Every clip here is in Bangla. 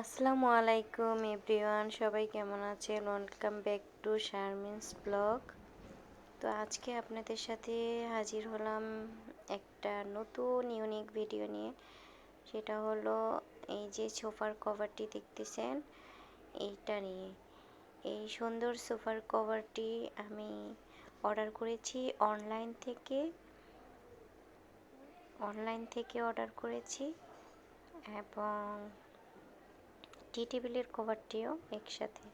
আসসালামু আলাইকুম এভরিওয়ান, সবাই কেমন আছেন? Welcome back to Sharmin's blog তো আজকে আপনাদের সাথে হাজির হলাম একটা নতুন ইউনিক ভিডিও নিয়ে। সেটা হলো এই যে সোফার কভারটি দেখতেছেন, এইটা নিয়ে। এই সুন্দর সোফার কভারটি আমি অর্ডার করেছি অনলাইন থেকে। অনলাইন থেকে অর্ডার করেছি এবং টি টেবিলের কভারটিও একসাথে।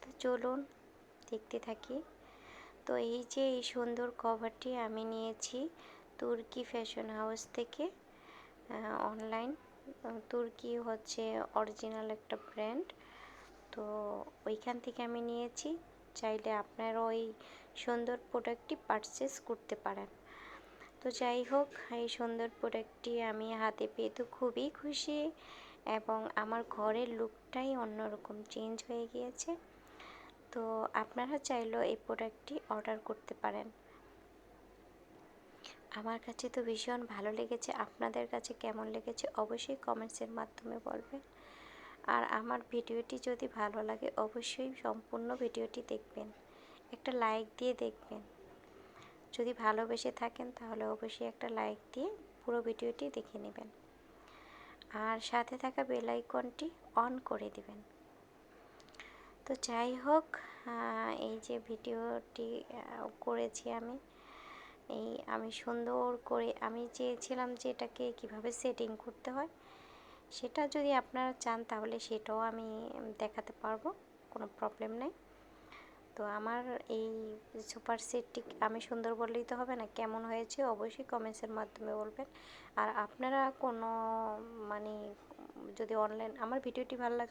তো চলুন দেখতে থাকি। তো এই যে এই সুন্দর কভারটি আমি নিয়েছি তুর্কি ফ্যাশন হাউস থেকে অনলাইন তুর্কি হচ্ছে অরিজিনাল একটা ব্র্যান্ড তো ওইখান থেকে আমি নিয়েছি। চাইলে আপনারা ওই সুন্দর প্রোডাক্টটি পারচেস করতে পারেন। তো যাই হোক, এই সুন্দর প্রোডাক্টটি আমি হাতে পেয়ে তো খুবই খুশি। এবং আমার ঘরের লুকটাই অন্যরকম চেঞ্জ হয়ে গিয়েছে। তো আপনারা চাইলেও এই প্রোডাক্টটি অর্ডার করতে পারেন। আমার কাছে তো ভীষণ ভালো লেগেছে। আপনাদের কাছে কেমন লেগেছে অবশ্যই কমেন্টসের মাধ্যমে বলবেন। আর আমার ভিডিওটি যদি ভালো লাগে অবশ্যই সম্পূর্ণ ভিডিওটি দেখবেন। একটা লাইক দিয়ে দেখবেন। যদি ভালোবেসে থাকেন তাহলে অবশ্যই একটা লাইক দিয়ে পুরো ভিডিওটি দেখে নেবেন। আর সাথে থাকা বেল আইকনটি অন করে দিবেন। তো যাই হোক এই যে ভিডিওটি করেছি আমি। এই আমি সুন্দর করে, আমি চেয়েছিলাম যে এটাকে কীভাবে সেটিং করতে হয়। সেটা যদি আপনারা চান, তাহলে সেটাও আমি দেখাতে পারব, কোনো প্রবলেম নেই। তো আমার এই সুপার সেটটি আমি সুন্দর বললেই তো হবে না, কেমন হয়েছে অবশ্যই কমেন্টসের মাধ্যমে বলবেন। আর আপনারা কোনো মানে যদি অনলাইন আমার ভিডিওটি ভালো লাগে